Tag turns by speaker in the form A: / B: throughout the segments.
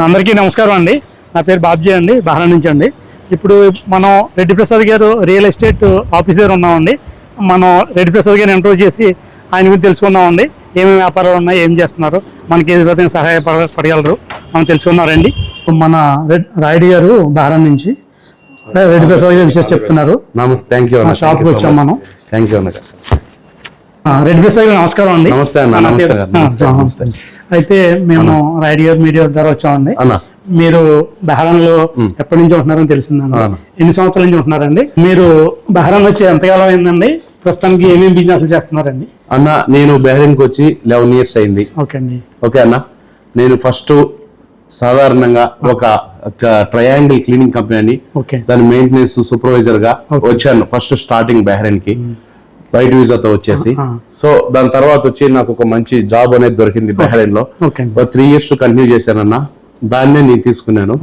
A: అందరికీ నమస్కారం అండి. నా పేరు బాబ్జీ అండి బహ్రా నుంచి అండి. ఇప్పుడు మనం రెడ్డి ప్రసాద్ గారు రియల్ ఎస్టేట్ ఆఫీస్ దగ్గర ఉన్నామండి. మనం రెడ్డి ప్రసాద్ గారిని ఇంటర్వ్యూ చేసి ఆయన గురించి తెలుసుకుందామండి. ఏమేమి వ్యాపారాలు ఉన్నాయి ఏం చేస్తున్నారు మనకి ఏ విధంగా సహాయపడగలరు మనం తెలుసుకున్నారండి. మన రాయుడు గారు బహ్రా నుంచి. రెడ్డి ప్రసాద్ గారి విషయం చెప్తున్నారు. షాప్కి వచ్చాం మనం.
B: థ్యాంక్ యూ
A: రెడ్డి ప్రసాద్ గారు నమస్కారం అండి.
B: నమస్తే నమస్తే
A: అయితే మేము గారి మీడియా ద్వారా వచ్చామండి.
B: అన్న.
A: మీరు బహ్రాన్లో ఎప్పటి నుంచి ఉంటున్నారని తెలిసిందండి. ఎన్ని సంవత్సరాల నుంచి ఉంటున్నారండి? మీరు బహ్రాన్ వచ్చి ఎంతకాలం అయిందండి? ప్రస్తుతానికి ఏమేమి బిజినెస్ చేస్తున్నారండి?
B: అన్న నేను బెహ్రీన్కి వచ్చి లెవెన్ ఇయర్స్ అయింది.
A: ఓకే అండి.
B: ఓకే అన్న. నేను ఫస్ట్ సాధారణంగా ఒక ట్రయాంగిల్ క్లీనింగ్ కంపెనీ దాని మెయింటెనెన్స్
A: సూపర్వైజర్గా.
B: వచ్చాను. ఫస్ట్ స్టార్టింగ్ బెహ్రెన్కి రైట్ వీసాతో వచ్చేసి. సో దాని తర్వాత వచ్చి నాకు ఒక మంచి జాబ్ అనేది దొరికింది బెహ్రెన్లో త్రీ ఇయర్స్ కంటిన్యూ చేశానన్న. దాన్నే నేను తీసుకున్నాను.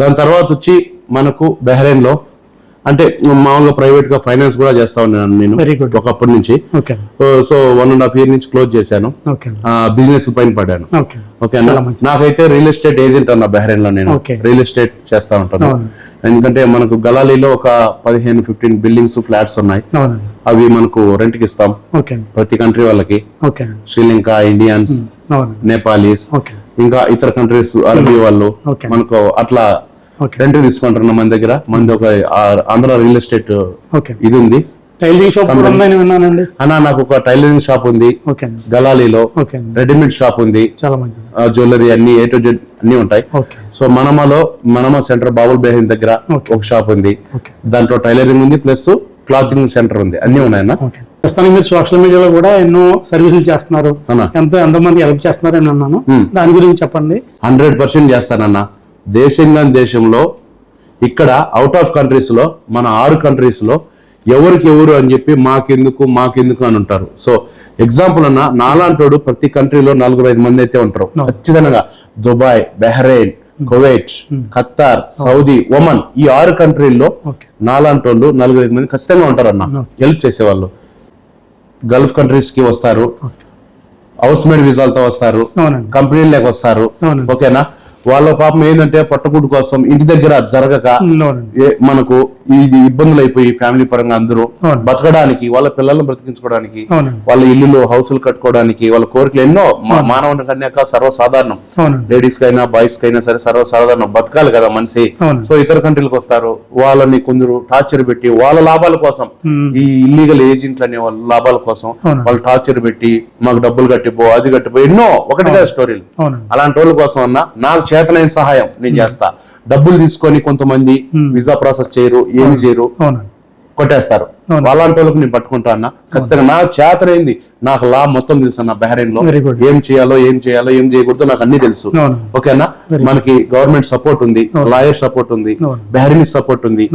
B: దాని తర్వాత వచ్చి మనకు బెహ్రెయిన్లో అంటే మామూలుగా ప్రైవేట్గా ఫైనాన్స్ కూడా చేస్తా ఉన్నాను నేను. ఒకప్పటి నుంచి.
A: Okay
B: so one and half year నుంచి క్లోజ్ చేశాను. బిజినెస్ పైన పడ్డాను
A: ఓకే
B: ఓకే అన్న నాకైతే రియల్ ఎస్టేట్ ఏజెంట్ అన్న బెహ్రెయిన్లో నేను. రియల్ ఎస్టేట్ చేస్తా ఉంటాను. ఎందుకంటే మనకు గలాలీలో ఒక పదిహేను ఫిఫ్టీన్ బిల్డింగ్స్ ఫ్లాట్స్ ఉన్నాయి. అవి మనకు రెంట్కి ఇస్తాం.
A: ఓకే అండి
B: ప్రతి కంట్రీ వాళ్ళకి. శ్రీలంక ఇండియన్స్ నేపాలీస్
A: ఓకే
B: ఇంకా ఇతర కంట్రీస్ అరబీ వాళ్ళు. మనకు అట్లా రెంట్ తీసుకుంటున్నాం మన దగ్గర. మనది ఒక ఆంధ్ర రియల్ ఎస్టేట్
A: ఓకే
B: ఇది ఉంది.
A: టైలరింగ్ షాప్ విన్నానండి.
B: అన్న నాకు ఒక టైలరింగ్ షాప్ ఉంది. గలాలీలో రెడీమేడ్ షాప్ ఉంది. జ్యువెలరీ అన్ని ఏ టు జెడ్ అన్ని ఉంటాయి. సో మనమలో మనమ సెంటర్ బాబుల్ బెహీన్ దగ్గర. ఒక షాప్ ఉంది. దాంట్లో టైలరింగ్ ఉంది ప్లస్ క్లాతింగ్ సెంటర్ ఉంది. అన్ని ఉన్నాయన్న
A: ప్రస్తుతానికి మీరు సోషల్ మీడియాలో కూడా ఎన్నో సర్వీసులు చేస్తున్నారు.
B: అన్న.
A: ఎంతో ఎంతమంది హెల్ప్ చేస్తున్నారని అన్నాను. దాని గురించి చెప్పండి.
B: హండ్రెడ్ పర్సెంట్ చేస్తానన్న. దేశంగా దేశంలో ఇక్కడ అవుట్ ఆఫ్ కంట్రీస్లో మన ఆరు కంట్రీస్లో ఎవరికి ఎవరు అని చెప్పి మాకెందుకు మాకెందుకు అని ఉంటారు. సో ఎగ్జాంపుల్ అన్న నాలాంటోడు ప్రతి కంట్రీలో నలుగురు ఐదు మంది అయితే ఉంటారు. ఖచ్చితంగా Dubai Bahrain Kuwait Qatar Saudi Oman ఈ ఆరు కంట్రీల్లో నాలాంటోళ్ళు నలుగురు ఐదు మంది ఖచ్చితంగా ఉంటారు అన్న హెల్ప్ చేసేవాళ్ళు. గల్ఫ్ కంట్రీస్కి వస్తారు. హౌస్ మేడ్ వీసాలతో వస్తారు. కంపెనీలకు వస్తారు. ఓకేనా వాళ్ళ పాపం ఏంటంటే పట్టుకుడు కోసం ఇంటి దగ్గర జరగక మనకు ఇది ఇబ్బందులు అయిపోయి ఫ్యామిలీ పరంగా అందరూ. బతకడానికి వాళ్ళ పిల్లలను బ్రతికించుకోవడానికి వాళ్ళ ఇల్లులు హౌసులు కట్టుకోవడానికి వాళ్ళ కోరికలు ఎన్నో మానవుని కన్యాక సర్వసాధారణం. లేడీస్ కైనా బాయ్స్ కైనా సరే సర్వసాధారణం. బతకాలి కదా మనిషి. సో ఇతర కంట్రీలకు వస్తారు. వాళ్ళని కొందరు టార్చర్ పెట్టి వాళ్ళ లాభాల కోసం. ఈ ఇల్లీగల్ ఏజెంట్లు అనే వాళ్ళ లాభాల కోసం. వాళ్ళు టార్చర్ పెట్టి మాకు డబ్బులు కట్టిపో అది కట్టిపో ఎన్నో ఒకటిగా స్టోరీలు అలాంటి వాళ్ళ కోసం అన్న నాకు చేతనైన సహాయం నేను చేస్తా. డబ్బులు తీసుకొని కొంతమంది వీసా ప్రాసెస్ చేయరు ఏమి చేయరు కొట్టేస్తారు. అలాంటి వాళ్ళకి నేను పట్టుకుంటా అన్న. ఖచ్చితంగా నా చేతనైంది. నాకు లా మొత్తం తెలుసు అన్న
A: బహ్రెయిన్లో.
B: ఏం చేయాలో ఏం చేయాలో ఏం చేయకూడదో నాకు అన్ని తెలుసు. ఓకేనా మనకి గవర్నమెంట్ సపోర్ట్ ఉంది లాయర్ సపోర్ట్ ఉంది. బెహరీన్ సపోర్ట్ ఉంది.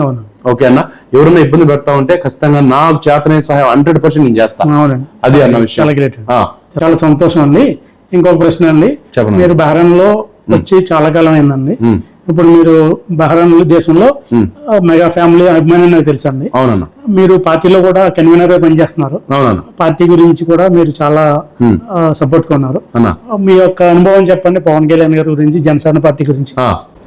B: ఓకేనా ఎవరైనా ఇబ్బంది పెడతా ఉంటే ఖచ్చితంగా నాకు చేతనైన సహాయం హండ్రెడ్ పర్సెంట్ నేను చేస్తా.
A: అవునండి.
B: అది అన్న విషయం.
A: చాలా సంతోషం అండి. ఇంకొక ప్రశ్న అండి.
B: చెప్పండి.
A: మీరు బహ్రాన్లో వచ్చి చాలా కాలం అయిందండి.
B: ఉమ్,
A: ఇప్పుడు మీరు బహ్రాన్ దేశంలో. ఆ, మెగా ఫ్యామిలీ అభిమాని నాకు తెలుసు అండి
B: అవునన్న.
A: మీరు పార్టీలో కూడా కన్వీనర్గా పనిచేస్తున్నారు.
B: అవునన్న.
A: పార్టీ గురించి కూడా మీరు చాలా సపోర్ట్గా ఉన్నారు.
B: అన్న.
A: ఆ, మీ యొక్క అనుభవం చెప్పండి పవన్ కళ్యాణ్ గారి గురించి జనసేన పార్టీ గురించి.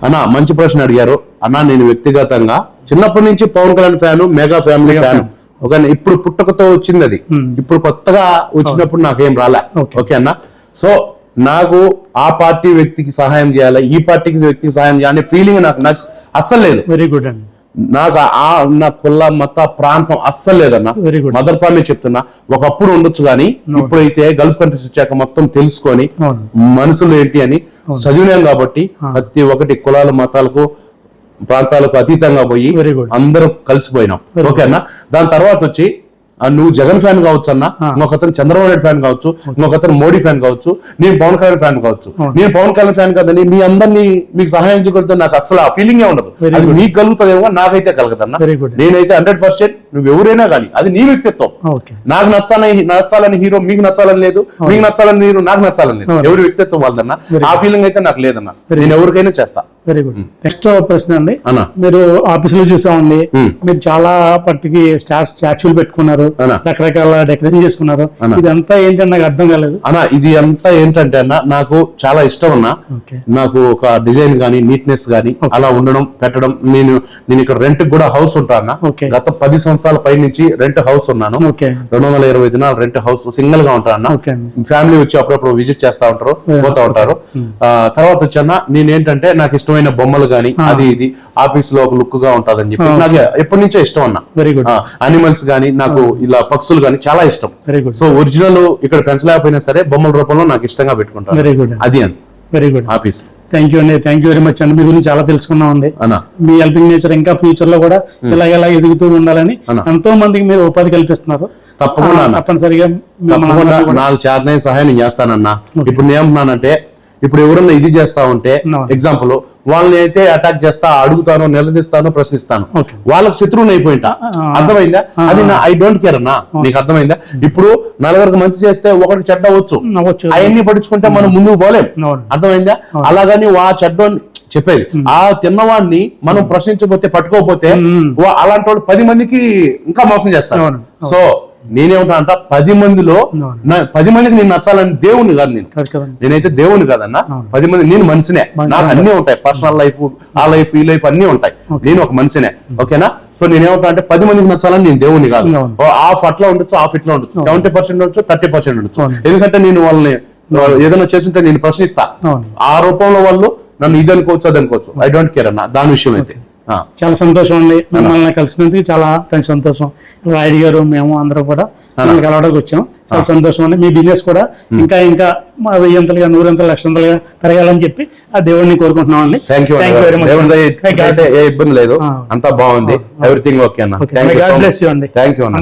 B: అన్న మంచి ప్రశ్న అడిగారు. అన్న నేను వ్యక్తిగతంగా చిన్నప్పటి నుంచి Pawan Kalyan fan mega family fan. Okay ఇప్పుడు పుట్టకతో వచ్చింది అది.
A: Hmm.
B: ఇప్పుడు కొత్తగా వచ్చినప్పుడు నాకేం రాలే. ఓకే అన్న. సో నాకు ఆ పార్టీ వ్యక్తికి సహాయం చేయాలి? ఈ పార్టీకి వ్యక్తికి సహాయం చేయాలి? ఫీలింగ్ నాకు నచ్చ అస్సలు లేదు.
A: వెరీ గుడ్ అండి.
B: నాకు ఆ నా కుల మత ప్రాంతం అస్సలు లేదన్న.
A: వెరీ గుడ్
B: మదర్ పాన్ని చెప్తున్నా. ఒకప్పుడు ఉండొచ్చు కానీ ఇప్పుడైతే గల్ఫ్ కంట్రీస్ వచ్చాక మొత్తం తెలుసుకొని మనుషులు ఏంటి అని చదివినాం కాబట్టి ప్రతి ఒక్కటి కులాల మతాలకు ప్రాంతాలకు అతీతంగా పోయి
A: వెరీ గుడ్
B: అందరూ కలిసిపోయినాం. ఓకే అన్న? దాని తర్వాత వచ్చి నువ్వు జగన్ ఫ్యాన్ కావచ్చు అన్న ఇంకొక అతను చంద్రబాబు నాయుడు ఫ్యాన్ కావచ్చు ఇంకొక అతను మోడీ ఫ్యాన్ కావచ్చు నేను పవన్ కళ్యాణ్ ఫ్యాన్ కావచ్చు. నేను పవన్ కళ్యాణ్ ఫ్యాన్ కదని మీ అందరినీ మీకు సహాయం చేయకూడదు నాకు అసలు ఆ ఫీలింగే ఉండదు. అది మీకు కలుగుతుందేమో నాకైతే కలగదన్న. నేనైతే హండ్రెడ్ పర్సెంట్ నువ్వు ఎవరైనా కానీ అది నీ వ్యక్తిత్వం.
A: ఓకే.
B: నాకు నచ్చాలని నచ్చాలని హీరో మీకు నచ్చాలని లేదు మీకు నచ్చాలని హీరో నాకు నచ్చాలని లేదు. ఎవరి వ్యక్తిత్వం వాళ్ళదన్నా ఆ ఫీలింగ్ అయితే నాకు లేదన్నా. నేను ఎవరికైనా చేస్తా.
A: వెరీ గుడ్ నెక్స్ట్ ప్రశ్న అండి. మీరు ఆఫీస్లో చూసామండి. మీరు చాలా పట్టుకి స్టాచ్యూలు పెట్టుకున్నారు. రకరకాల డెకరేషన్ చేసుకున్నారు. ఇదంతా ఏంటంటే నాకు అర్థం కాలేదు.
B: అన్న ఇది అంతా ఏంటంటే అన్న నాకు చాలా ఇష్టం అన్న. నాకు ఒక డిజైన్ గానీ నీట్నెస్ గానీ అలా ఉండడం పెట్టడం. నేను నేను ఇక్కడ రెంట్ కూడా హౌస్ ఉంటా అన్న. గత పది సంవత్సరాల పై నుంచి రెంట్ హౌస్ ఉన్నాను. రెండు వందల ఇరవై దినాలు రెంట్ హౌస్ సింగిల్గా ఉంటా అన్న.
A: ఓకే. అండి
B: ఫ్యామిలీ వచ్చి అప్పుడప్పుడు విజిట్ చేస్తా ఉంటారు పోతా ఉంటారు. ఆ, తర్వాత వచ్చాన నేనేంటంటే నాకు ఇష్టమైన బొమ్మలు గాని అది ఇది ఆఫీస్లో ఒక లుక్గా ఉంటదని చెప్పి నాకు ఎప్పటి నుంచో ఇష్టం అన్న.
A: వెరీ గుడ్
B: అనిమల్స్ గాని నాకు ఇలా పక్షులు గాని చాలా ఇష్టం.
A: వెరీ గుడ్
B: సో ఒరిజినల్ ఇక్కడ పెంచలేకపోయినా సరే బొమ్మల రూపంలో నాకు ఇష్టంగా పెట్టుకుంటాను.
A: వెరీ గుడ్
B: అది అని
A: very good
B: office
A: thank you అండి థ్యాంక్ యూ వెరీ మచ్ అండి మీ గురించి చాలా తెలుసుకున్నాం అండి మీ హెల్పింగ్ నేచర్ ఇంకా ఫ్యూచర్లో కూడా ఇలా ఇలా ఎదుగుతూ ఉండాలని. ఎంతో మందికి మీరు ఉపాధి కల్పిస్తున్నారు.
B: తప్పకుండా
A: తప్పనిసరిగా
B: నాకు చేతనైన సహాయం నేను చేస్తానన్నా. ఇప్పుడు నేను ఏమంటున్నానంటే ఇప్పుడు ఎవరన్నా ఇది చేస్తా ఉంటే. ఎగ్జాంపుల్ వాళ్ళని అయితే అటాక్ చేస్తా అడుగుతాను నిలదీస్తాను ప్రశ్నిస్తాను. వాళ్ళకి శత్రువుని అయిపోయింటా. అర్థమైందా? అది ఐ డోంట్ కేర్ అన్నా నీకు అర్థమైందా? ఇప్పుడు నలుగురికి మంచి చేస్తే ఒకరికి చెడ్డ వచ్చు అవన్నీ పట్టించుకుంటే మనం ముందుకు పోలేం. అర్థమైందా? అలాగని వా చెడ్డోని చెప్పేది. ఆ తిన్నవాడిని మనం ప్రశ్నించకపోతే పట్టుకోకపోతే అలాంటి వాళ్ళు పది మందికి ఇంకా మోసం చేస్తారు. సో నేనేమంటా అంట పది మందిలో పది మందికి నేను నచ్చాలని దేవుని కాదు నేను. నేనైతే దేవుని కాదన్నా. పది మంది నేను మనిషినే.
A: మనిషి.
B: నాకు అన్ని ఉంటాయి. పర్సనల్ లైఫ్ ఆ లైఫ్ ఈ లైఫ్ అన్ని ఉంటాయి. నేను ఒక మనిషినే. ఓకేనా? సో నేనేమంటా అంటే పది మందికి నచ్చాలని నేను దేవుని కాదు. హాఫ్ అట్లా ఉండొచ్చు హాఫ్ ఇట్లా ఉండొచ్చు. సెవెంటీ పర్సెంట్ ఉండొచ్చు థర్టీ పర్సెంట్ ఉండొచ్చు. ఎందుకంటే నేను వాళ్ళని వాళ్ళు ఏదైనా చేస్తుంటే నేను ప్రశ్నిస్తా. ఆ రూపంలో వాళ్ళు నన్ను ఇది అనుకోవచ్చు అది అనుకోవచ్చు. ఐ డోంట్ కేర్ అన్న. దాని విషయం అయితే.
A: చాలా సంతోషం అండి. మిమ్మల్ని కలిసినందుకు చాలా సంతోషం. రాయుడు గారు మేము అందరూ కూడా మిమ్మల్ని కలవడానికి వచ్చాం. చాలా సంతోషం అండి. మీ బిజినెస్ కూడా ఇంకా ఇంకా మా వెయ్యంతలుగా నూరంతలు లక్షంతలుగా పెరగాలని చెప్పి ఆ దేవుడిని కోరుకుంటున్నాం అండి.
B: ఏ ఇబ్బంది లేదు. అంతా బాగుంది. ఎవ్రీథింగ్ ఓకే అన్న.
A: అండి.
B: థ్యాంక్ యూ అన్న.